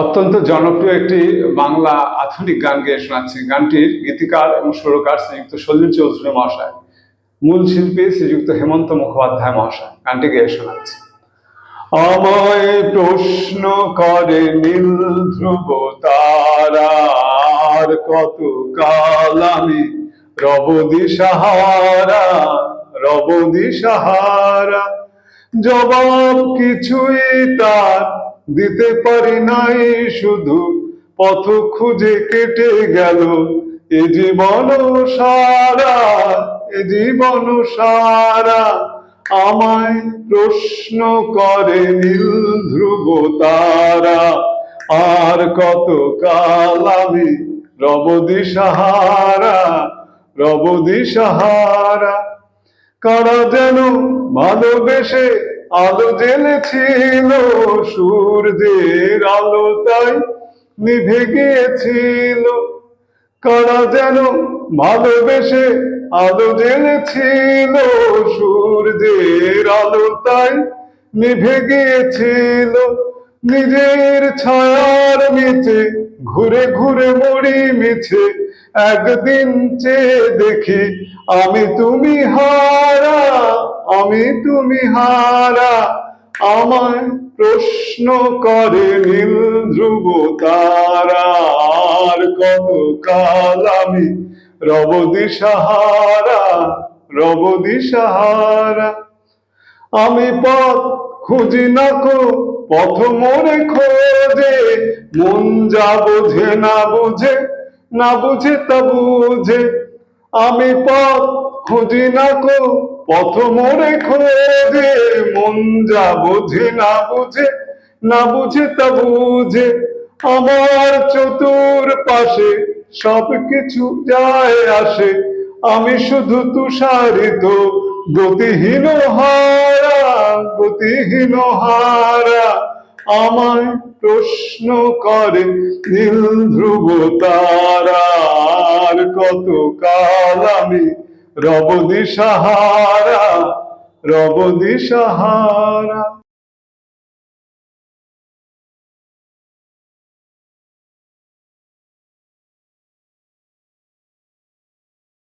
অত্যন্ত জনপ্রিয় একটি বাংলা আধুনিক গান গেয়ে শোনাচ্ছে গানটির গীতিকার এবং সুরকার শ্রীযুক্ত সলিল চৌধুরী মহাশয়, মূল শিল্পী শ্রীযুক্ত হেমন্ত মুখোপাধ্যায় মহাশয়। গানটি গেয়ে শোনাচ্ছে। আমায় প্রশ্ন করে নীল ধ্রুব তারার কত কাল আমি রবদি সাহারা রবদি সাহারা। জবাব কিছুই তার দিতে পারি নাই, শুধু পথ খুঁজে কেটে গেল। এ জীবন সারা, এ জীবন সারা আমায় প্রশ্ন করে নীল ধ্রুব তারা। আর কত কাল আমি রবদি সাহারা রবদি সাহারা কারা যেন ভালোবেসে আলো জ্বেলেছিল সূর্যের আলো, তাই নিভে গিয়েছিল। কারা যেন ভালোবেসে আলো জ্বেলেছিল সূর্যের আলো, তাই নিভে গিয়েছিল। নিজের ছায়ার নিচে ঘুরে ঘুরে মরি মিছে, একদিন চেয়ে দেখি আমি তুমি হারা আমি তুমি হারা। আমায় প্রশ্ন করে নীল ধ্রুব তারা। কত কাল আমি রবদি সাহারা রবদি সাহারা আমি পথ খুঁজি না কো, পথ মোরে খোঁজে। মন যা বোঝে না বুঝে না বুঝে তা বুঝে। আমি পথ খুঁজি না কো, পথ মোরে খোঁজে মন যা বোঝে না বুঝে না বুঝে তা বুঝে। আমার চতুর পাশে সব কিছু যায় আসে, আমি শুধু তুষারিত, গতিহীন হারা গতিহীন হারা। আমায় প্রশ্ন করে নীল ধ্রুব তারার কত কাল আমি রব দিশাহারা রব সাহারা